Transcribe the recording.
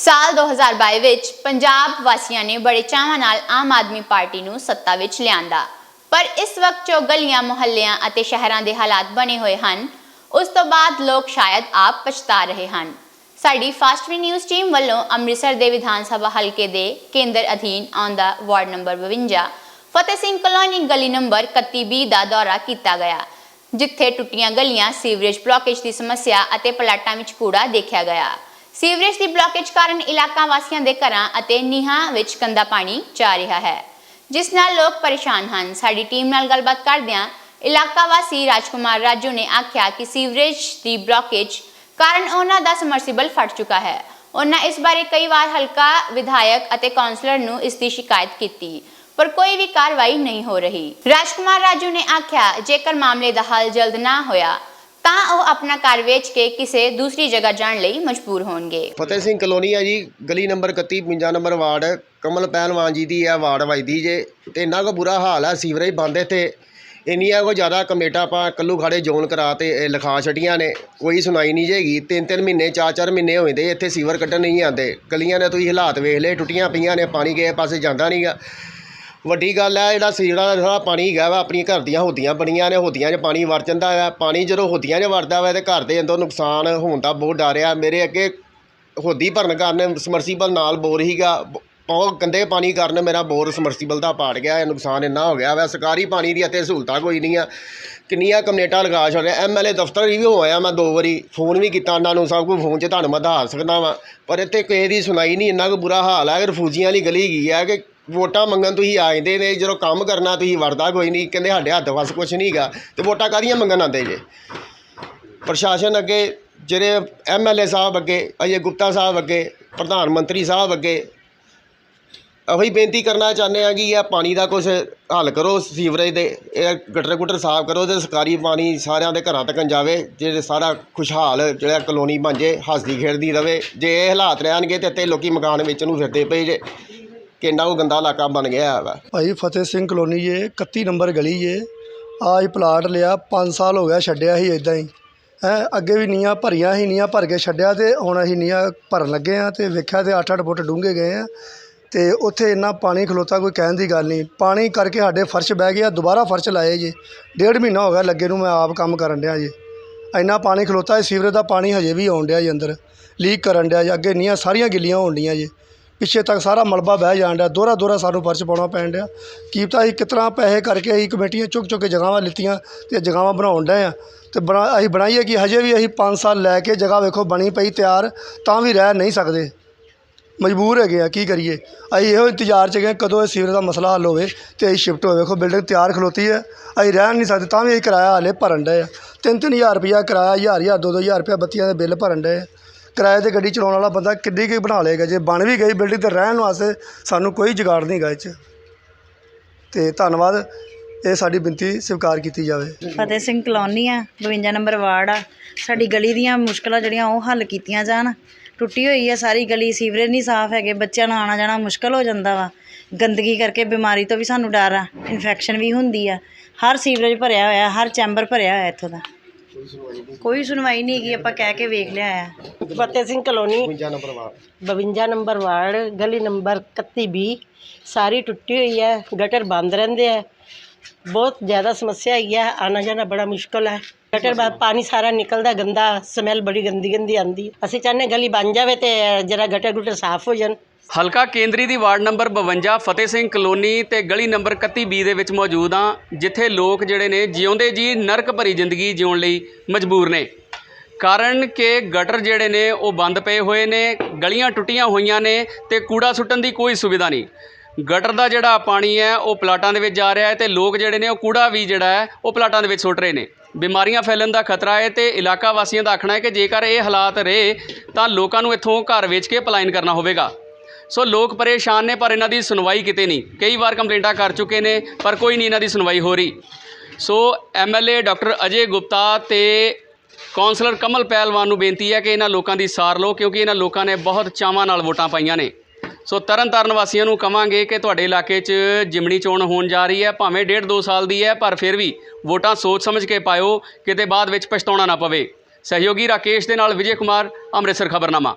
ਸਾਲ 2022 ਵਿੱਚ ਪੰਜਾਬ ਵਾਸੀਆਂ ਨੇ ਬੜੇ ਚਾਵਾਂ ਨਾਲ ਆਮ ਆਦਮੀ ਪਾਰਟੀ ਨੂੰ ਸੱਤਾ ਵਿੱਚ ਲਿਆਂਦਾ। ਪਰ ਇਸ ਵਕਤ ਜੋ ਗਲੀਆਂ, ਮੁਹੱਲਿਆਂ ਅਤੇ ਸ਼ਹਿਰਾਂ ਦੇ ਹਾਲਾਤ ਬਣੇ ਹੋਏ ਹਨ, ਉਸ ਤੋਂ ਬਾਅਦ ਲੋਕ ਸ਼ਾਇਦ ਆਪ ਪਛਤਾ ਰਹੇ ਹਨ। ਸਾਡੀ ਫਾਸਟ ਵੀ ਨਿਊਜ਼ ਟੀਮ ਵੱਲੋਂ ਅੰਮ੍ਰਿਤਸਰ ਦੇ ਵਿਧਾਨ ਸਭਾ ਹਲਕੇ ਦੇ ਕੇਂਦਰ ਅਧੀਨ ਆਉਂਦਾ ward number 52 Fateh Singh colony ਗਲੀ ਨੰਬਰ 31B ਦਾ ਦੌਰਾ ਕੀਤਾ ਗਿਆ, ਜਿੱਥੇ ਟੁੱਟੀਆਂ ਗਲੀਆਂ, ਸੀਵਰੇਜ ਬਲੋਕੇਜ ਦੀ ਸਮੱਸਿਆ ਅਤੇ ਪਲਾਟਾਂ ਵਿੱਚ ਕੂੜਾ ਦੇਖਿਆ ਗਿਆ। ਸੀਵਰੇਜ ਦੀ ਬਲੋਕੇਜ ਕਾਰਨ ਇਲਾਕਾ ਵਾਸੀਆਂ ਦੇ ਘਰਾਂ ਅਤੇ ਨੀਹਾਂ ਵਿੱਚ ਗੰਦਾ ਪਾਣੀ ਜਾ ਰਿਹਾ ਹੈ, ਜਿਸ ਨਾਲ ਲੋਕ ਪਰੇਸ਼ਾਨ ਹਨ। ਸਾਡੀ ਟੀਮ ਨਾਲ ਗੱਲਬਾਤ ਕਰਦਿਆਂ ਇਲਾਕਾ ਵਾਸੀ ਰਾਜਕੁਮਾਰ ਰਾਜੂ ਨੇ ਆਖਿਆ ਕਿ ਸੀਵਰੇਜ ਦੀ ਬਲੋਕੇਜ ਕਾਰਨ ਉਹਨਾਂ ਦਾ ਸਮਰਸੀਬਲ ਫਟ ਚੁੱਕਾ ਹੈ। ਉਹਨਾਂ ਇਸ ਬਾਰੇ ਕਈ ਵਾਰ ਹਲਕਾ ਵਿਧਾਇਕ ਅਤੇ ਕਾਉਂਸਲਰ ਨੂੰ ਇਸ ਦੀ ਸ਼ਿਕਾਇਤ ਕੀਤੀ, ਪਰ ਕੋਈ ਵੀ ਕਾਰਵਾਈ ਨਹੀਂ ਹੋ ਰਹੀ। ਰਾਜਕੁਮਾਰ ਰਾਜੂ ਨੇ ਆਖਿਆ, ਜੇਕਰ ਮਾਮਲੇ ਦਾ ਹੱਲ ਜਲਦ ਨਾ ਹੋਇਆ ਤਾਂ ਉਹ ਆਪਣਾ ਘਰ ਵੇਚ ਕੇ ਕਿਸੇ ਦੂਸਰੀ ਜਗ੍ਹਾ ਜਾਣ ਲਈ ਮਜਬੂਰ ਹੋਣਗੇ। ਫਤਿਹ ਸਿੰਘ ਕਲੋਨੀ ਹੈ ਜੀ, ਗਲੀ number 31 55 number ward. Kamal Pehalwan ji ਦੀ ਹੈ ਵਾਰਡ ਵੱਜਦੀ ਜੇ, ਤੇ ਇੰਨਾ ਕੁ ਬੁਰਾ ਹਾਲ ਹੈ ਸੀਵਰੇਜ ਬੰਦ ਇੱਥੇ। ਇੰਨੀਆਂ ਕੋ ਜ਼ਿਆਦਾ ਕਮੇਟਾ ਆਪਾਂ ਕੱਲੂ ਖਾੜੇ ਜ਼ੋਨ ਕਰਾ ਤੇ, ਇਹ ਲਿਖਾ ਛੱਡੀਆਂ ਨੇ। ਕੋਈ ਸੁਣਾਈ ਨਹੀਂ ਜੇਗੀ। ਤਿੰਨ ਤਿੰਨ ਮਹੀਨੇ ਚਾਰ ਚਾਰ ਮਹੀਨੇ ਹੋਏ ਦੇ ਇੱਥੇ ਸੀਵਰ ਕੱਢਣ ਨਹੀਂ ਆਉਂਦੇ। ਗਲੀਆਂ ਦੇ ਤੁਸੀਂ ਹਾਲਾਤ ਵੇਖ ਲਏ, ਟੁੱਟੀਆਂ ਪਈਆਂ ਨੇ, ਪਾਣੀ ਕਿਸੇ ਪਾਸੇ ਜਾਂਦਾ ਨਹੀਂਗਾ ਵੱਡੀ ਗੱਲ ਹੈ, ਜਿਹੜਾ ਸੀਵਰਾਂ ਦਾ ਸਾਰਾ ਪਾਣੀ ਹੈਗਾ ਵਾ, ਆਪਣੀਆਂ ਘਰ ਦੀਆਂ ਹੋਦੀਆਂ ਬਣੀਆਂ ਨੇ, ਹੋਦੀਆਂ 'ਚ ਪਾਣੀ ਵੜ ਜਾਂਦਾ ਹੈ। ਪਾਣੀ ਜਦੋਂ ਹੋਦੀਆਂ 'ਚ ਵੜਦਾ ਵਾ ਤਾਂ ਘਰ ਦੇ ਅੰਦਰ ਨੁਕਸਾਨ ਹੋਣ ਦਾ ਬਹੁਤ ਡਰ ਆ। ਮੇਰੇ ਅੱਗੇ ਹੋਦੀ ਭਰਨ ਕਾਰਨ ਸਮਰਸੀਬਲ ਨਾਲ ਬੋਰ ਹੀਗਾ ਬ- ਗੰਦੇ ਪਾਣੀ ਕਾਰਨ ਮੇਰਾ ਬੋਰ ਸਮਰਸੀਬਲ ਦਾ ਪਾੜ ਗਿਆ, ਇਹ ਨੁਕਸਾਨ ਇੰਨਾ ਹੋ ਗਿਆ ਵਾ। ਸਰਕਾਰੀ ਪਾਣੀ ਦੀ ਇੱਥੇ ਸਹੂਲਤਾਂ ਕੋਈ ਨਹੀਂ ਆ। ਕਿੰਨੀਆਂ ਕਮੇਟਾਂ ਲਗਾ ਛੱਡਿਆ। ਐਮਐਲਏ ਦਫ਼ਤਰ ਵੀ ਹੋਇਆ ਮੈਂ ਦੋ ਵਾਰੀ। ਫੋਨ ਵੀ ਕੀਤਾ ਉਹਨਾਂ ਨੂੰ, ਸਭ ਕੁਝ ਫੋਨ 'ਚ, ਤੁਹਾਨੂੰ ਮੈਂ ਦੱਸ ਸਕਦਾ ਵਾਂ। ਪਰ ਇੱਥੇ ਕਿਸੇ ਦੀ ਸੁਣਾਈ ਨਹੀਂ, ਇੰਨਾ ਕੁ ਬੁਰਾ ਹਾਲ ਹੈ ਕਿ ਰਫੂਜੀਆਂ ਵਾਲੀ ਗਲੀ ਗਈ ਹੈ ਕਿ ਵੋਟਾਂ ਮੰਗਣ ਤੁਸੀਂ ਆ ਜਾਂਦੇ ਨੇ, ਜਦੋਂ ਕੰਮ ਕਰਨਾ ਤੁਸੀਂ ਵੜਦਾ ਕੋਈ ਨਹੀਂ, ਕਹਿੰਦੇ ਸਾਡੇ ਹੱਥ ਵੱਸ ਕੁਝ ਨਹੀਂ ਹੈਗਾ ਤੇ ਵੋਟਾਂ ਕਾਹਦੀਆਂ ਮੰਗਣ ਆਉਂਦੇ ਜੇ? ਪ੍ਰਸ਼ਾਸਨ ਅੱਗੇ, ਜਿਹੜੇ ਐਮਐਲਏ ਸਾਹਿਬ ਅੱਗੇ, ਅਜੇ ਗੁਪਤਾ ਸਾਹਿਬ ਅੱਗੇ, ਪ੍ਰਧਾਨ ਮੰਤਰੀ ਸਾਹਿਬ ਅੱਗੇ, ਉਹੀ ਬੇਨਤੀ ਕਰਨਾ ਚਾਹੁੰਦੇ ਆ ਕਿ ਇਹ ਪਾਣੀ ਦਾ ਕੁਝ ਹੱਲ ਕਰੋ, ਸੀਵਰੇਜ ਦੇ, ਇਹ ਗਟਰ ਗੁਟਰ ਸਾਫ਼ ਕਰੋ ਤੇ ਸਰਕਾਰੀ ਪਾਣੀ ਸਾਰਿਆਂ ਦੇ ਘਰਾਂ ਤੱਕ ਜਾਵੇ, ਜਿਹੜੇ ਸਾਰਾ ਖੁਸ਼ਹਾਲ ਜਿਹੜਾ ਕਲੋਨੀ ਬਣ ਜੇ, ਹੱਸਦੀ ਖੇਡਦੀ ਰਵੇ। ਜੇ ਇਹ ਹਾਲਾਤ ਰਹਿਣਗੇ ਤੇ ਇੱਥੇ ਲੋਕੀ ਮਕਾਨ ਵੇਚਣ ਨੂੰ ਫਿਰਦੇ ਪਏ ਜੇ। ਕਿੰਨਾ ਉਹ ਗੰਦਾ ਇਲਾਕਾ ਬਣ ਗਿਆ ਵਾ। ਭਾਈ ਫਤਿਹ ਸਿੰਘ ਕਲੋਨੀ ਜੇ 31 ਨੰਬਰ ਗਲੀ ਜੇ ਆਜ ਪਲਾਟ ਲਿਆ 5 ਸਾਲ ਹੋ ਗਿਆ ਛੱਡਿਆ ਸੀ ਇਦਾਂ ਹੀ। ਹੈ, ਅੱਗੇ ਵੀ ਨੀਆਂ ਭਰੀਆਂ ਹੀ ਨੀਆਂ ਭਰ ਕੇ ਛੱਡਿਆ ਤੇ ਹੁਣ ਅਸੀਂ ਨੀਆਂ ਭਰਨ ਲੱਗੇ ਆ ਤੇ ਵੇਖਿਆ ਤੇ 8-8 ਫੁੱਟ ਡੂੰਘੇ ਗਏ ਆ ਤੇ ਉੱਥੇ ਇੰਨਾ ਪਾਣੀ ਖਲੋਤਾ ਕੋਈ ਕਹਿਣ ਦੀ ਗੱਲ ਨਹੀਂ। ਪਾਣੀ ਕਰਕੇ ਸਾਡੇ ਫਰਸ਼ ਬਹਿ ਗਿਆ, ਦੁਬਾਰਾ ਫਰਸ਼ ਲਾਏ ਜੀ। ਡੇਢ ਮਹੀਨਾ ਹੋ ਗਿਆ ਲੱਗੇ ਨੂੰ ਮੈਂ ਆਪ ਕੰਮ ਕਰਨ ਡਿਆ ਜੀ। ਇੰਨਾ ਪਾਣੀ ਖਲੋਤਾ ਹੈ ਸੀਵਰੇਜ ਦਾ ਪਾਣੀ ਹਜੇ ਵੀ ਆਉਣ ਡਿਆ ਜੀ ਅੰਦਰ, ਲੀਕ ਕਰਨ ਡਿਆ ਜੀ, ਅੱਗੇ ਨੀਆਂ ਸਾਰੀਆਂ ਗਿੱਲੀਆਂ ਹੋਣ ਡੀਆਂ ਜੀ। ਪਿੱਛੇ ਤੱਕ ਸਾਰਾ ਮਲਬਾ ਬਹਿ ਜਾਣ ਡਿਆ ਦੋਹਰਾ ਦੋਹਰਾ ਸਾਨੂੰ ਫਰਸ਼ ਪਾਉਣਾ ਪੈਣ ਡਿਆ। ਕੀ ਪਤਾ ਅਸੀਂ ਕਿਤਨਾ ਪੈਸੇ ਕਰਕੇ ਅਸੀਂ ਕਮੇਟੀਆਂ ਚੁੱਕ ਚੁੱਕ ਕੇ ਜਗ੍ਹਾਵਾਂ ਲਿੱਤੀਆਂ ਤੇ ਜਗ੍ਹਾਵਾਂ ਬਣਾਉਣ ਡਏ ਆ। ਤੇ ਬਣਾ, ਅਸੀਂ ਬਣਾਈਏ ਕਿ, ਹਜੇ ਵੀ ਅਸੀਂ 5 ਸਾਲ ਲੈ ਕੇ ਜਗ੍ਹਾ ਵੇਖੋ ਬਣੀ ਪਈ ਤਿਆਰ, ਤਾਂ ਵੀ ਰਹਿ ਨਹੀਂ ਸਕਦੇ। ਮਜਬੂਰ ਹੈਗੇ ਆ, ਕੀ ਕਰੀਏ? ਅਸੀਂ ਇਹੋ ਇੰਤਜ਼ਾਰ 'ਚ ਗਏ, ਕਦੋਂ ਇਹ ਸੀਵਰੇਜ ਦਾ ਮਸਲਾ ਹੱਲ ਹੋਵੇ ਤੇ ਅਸੀਂ ਸ਼ਿਫਟ ਹੋਵੇ ਵੇਖੋ ਬਿਲਡਿੰਗ ਤਿਆਰ ਖਲੋਤੀ ਹੈ, ਅਸੀਂ ਰਹਿ ਨਹੀਂ ਸਕਦੇ, ਤਾਂ ਵੀ ਅਸੀਂ ਕਿਰਾਇਆ ਹਾਲੇ ਭਰਨ ਡਏ ਆ। ਤਿੰਨ ਤਿੰਨ ਹਜ਼ਾਰ ਰੁਪਈਆ ਕਿਰਾਇਆ, ਹਜ਼ਾਰ ਹਜ਼ਾਰ ਦੋ ਦੋ ਹਜ਼ਾਰ ਰੁਪਇਆ ਬੱਤੀਆਂ ਦੇ ਬਿੱਲ ਭਰਨ ਡਏ ਆ। ਕਿਰਾਏ ਤੇ ਗੱਡੀ ਚਲਾਉਣ ਵਾਲਾ ਬੰਦਾ ਕਿੱਡੀ ਕੁ ਬਣਾ ਲਏਗਾ? ਜੇ ਬਣ ਵੀ ਗਈ ਬਿਲਡਿੰਗ ਤੇ ਰਹਿਣ ਵਾਸਤੇ ਸਾਨੂੰ ਕੋਈ ਜੁਗਾੜ ਨਹੀਂ ਹੈਗਾ ਇਹ 'ਚ। ਅਤੇ ਧੰਨਵਾਦ। ਇਹ ਸਾਡੀ ਬੇਨਤੀ ਸਵੀਕਾਰ ਕੀਤੀ ਜਾਵੇ। ਫਤਿਹ ਸਿੰਘ ਕਲੋਨੀ ਆ 52 ਨੰਬਰ ਵਾਰਡ ਆ। ਸਾਡੀ ਗਲੀ ਦੀਆਂ ਮੁਸ਼ਕਲਾਂ ਜਿਹੜੀਆਂ ਉਹ ਹੱਲ ਕੀਤੀਆਂ ਜਾਣ। ਟੁੱਟੀ ਹੋਈ ਆ ਸਾਰੀ ਗਲੀ, ਸੀਵਰੇਜ ਨਹੀਂ ਸਾਫ਼ ਹੈਗੇ, ਬੱਚਿਆਂ ਨੂੰ ਆਣਾ ਜਾਣਾ ਮੁਸ਼ਕਲ ਹੋ ਜਾਂਦਾ ਵਾ। ਗੰਦਗੀ ਕਰਕੇ ਬਿਮਾਰੀ ਤੋਂ ਵੀ ਸਾਨੂੰ ਡਰ ਆ ਇਨਫੈਕਸ਼ਨ ਵੀ ਹੁੰਦੀ ਆ। ਹਰ ਸੀਵਰੇਜ ਭਰਿਆ ਹੋਇਆ, ਹਰ ਚੈਂਬਰ ਭਰਿਆ ਹੋਇਆ ਇੱਥੋਂ ਦਾ। ਕੋਈ ਸੁਣਵਾਈ ਨਹੀਂ ਹੈਗੀ ਆਪਾਂ ਕਹਿ ਕੇ ਵੇਖ ਲਿਆ ਆ। Fateh Singh colony 52 number ward. 52 number ward ਗਲੀ ਨੰਬਰ 31 ਬੀ ਸਾਰੀ ਟੁੱਟੀ ਹੋਈ ਹੈ ਗਟਰ ਬੰਦ ਰਹਿੰਦੇ ਹੈ ਬਹੁਤ ਜ਼ਿਆਦਾ ਸਮੱਸਿਆ ਹੈਗੀ ਹੈ ਆਣਾ ਜਾਣਾ ਬੜਾ ਮੁਸ਼ਕਲ ਹੈ। ਗਟਰ ਬਾਹਰ ਪਾਣੀ ਸਾਰਾ ਨਿਕਲਦਾ ਗੰਦਾ ਸਮੈਲ ਬੜੀ ਗੰਦੀ ਗੰਦੀ ਆਂਦੀ ਹੈ। ਅਸੀਂ ਚਾਹੁੰਦੇ ਗਲੀ ਬਣ ਜਾਵੇ ਤੇ ਜਰਾ ਗਟਰ ਗੁਟਰ ਸਾਫ਼ ਹੋ ਜਾਣ। ਹਲਕਾ ਕੇਂਦਰੀ ਦੀ ward number 52 Fateh Singh colony ਤੇ ਗਲੀ ਨੰਬਰ 31 ਬੀ ਦੇ ਵਿੱਚ ਮੌਜੂਦ ਹਾਂ, ਜਿੱਥੇ ਲੋਕ ਜਿਹੜੇ ਨੇ ਜਿਉਂਦੇ ਜੀ, ਨਰਕ ਭਰੀ ਜ਼ਿੰਦਗੀ ਜਿਉਣ ਲਈ ਮਜਬੂਰ ਨੇ। ਕਾਰਨ ਕਿ ਗਟਰ ਜਿਹੜੇ ਨੇ, ਉਹ ਬੰਦ ਪਏ ਹੋਏ ਨੇ, ਗਲੀਆਂ ਟੁੱਟੀਆਂ ਹੋਈਆਂ ਨੇ ਤੇ ਕੂੜਾ ਸੁੱਟਣ ਦੀ ਕੋਈ ਸੁਵਿਧਾ ਨਹੀਂ। ਗਟਰ ਦਾ ਜਿਹੜਾ ਪਾਣੀ ਹੈ, ਉਹ ਪਲਾਟਾਂ ਦੇ ਵਿੱਚ ਜਾ ਰਿਹਾ ਹੈ ਤੇ ਲੋਕ ਜਿਹੜੇ ਨੇ, ਉਹ ਕੂੜਾ ਵੀ ਜਿਹੜਾ ਹੈ, ਉਹ ਪਲਾਟਾਂ ਦੇ ਵਿੱਚ ਸੁੱਟ ਰਹੇ ਨੇ। ਬਿਮਾਰੀਆਂ ਫੈਲਣ ਦਾ ਖਤਰਾ ਹੈ ਤੇ ਇਲਾਕਾ ਵਾਸੀਆਂ ਦਾ ਆਖਣਾ ਹੈ ਕਿ ਜੇਕਰ ਇਹ ਹਾਲਾਤ ਰਹੇ, ਤਾਂ ਲੋਕਾਂ ਨੂੰ ਇੱਥੋਂ ਘਰ ਵੇਚ ਕੇ ਪਲਾਇਨ ਕਰਨਾ ਹੋਵੇਗਾ। ਸੋ ਲੋਕ ਪਰੇਸ਼ਾਨ ਨੇ, ਪਰ ਇਹਨਾਂ ਦੀ ਸੁਣਵਾਈ ਕਿਤੇ ਨਹੀਂ। ਕਈ ਵਾਰ ਕੰਪਲੇਂਟਾਂ ਕਰ ਚੁੱਕੇ ਨੇ, ਪਰ ਕੋਈ ਨਹੀਂ ਇਹਨਾਂ ਦੀ ਸੁਣਵਾਈ ਹੋ ਰਹੀ। So MLA doctor Ajay Gupta ਤੇ ਕੌਂਸਲਰ ਕਮਲ ਪਹਿਲਵਾਨ ਨੂੰ ਬੇਨਤੀ ਹੈ ਕਿ ਇਹਨਾਂ ਲੋਕਾਂ ਦੀ ਸਾਰ ਲਓ, ਕਿਉਂਕਿ ਇਹਨਾਂ ਲੋਕਾਂ ਨੇ ਬਹੁਤ ਚਾਵਾਂ ਨਾਲ ਵੋਟਾਂ ਪਾਈਆਂ ਨੇ। ਸੋ ਤਰਨ ਤਾਰਨ ਵਾਸੀਆਂ ਨੂੰ ਕਵਾਂਗੇ ਕਿ ਤੁਹਾਡੇ ਇਲਾਕੇ 'ਚ ਜਿਮਣੀ ਚੋਣ ਹੋਣ ਜਾ ਰਹੀ ਹੈ, ਭਾਵੇਂ ਡੇਢ ਦੋ ਸਾਲ ਦੀ ਹੈ, ਪਰ ਫਿਰ ਵੀ ਵੋਟਾਂ ਸੋਚ ਸਮਝ ਕੇ ਪਾਇਓ, ਕਿਤੇ ਬਾਅਦ ਵਿੱਚ ਪਛਤਾਉਣਾ ਨਾ ਪਵੇ। ਸਹਿਯੋਗੀ ਰਾਕੇਸ਼ ਦੇ ਨਾਲ ਵਿਜੇ ਕੁਮਾਰ, ਅੰਮ੍ਰਿਤਸਰ ਖਬਰਨਾਮਾ।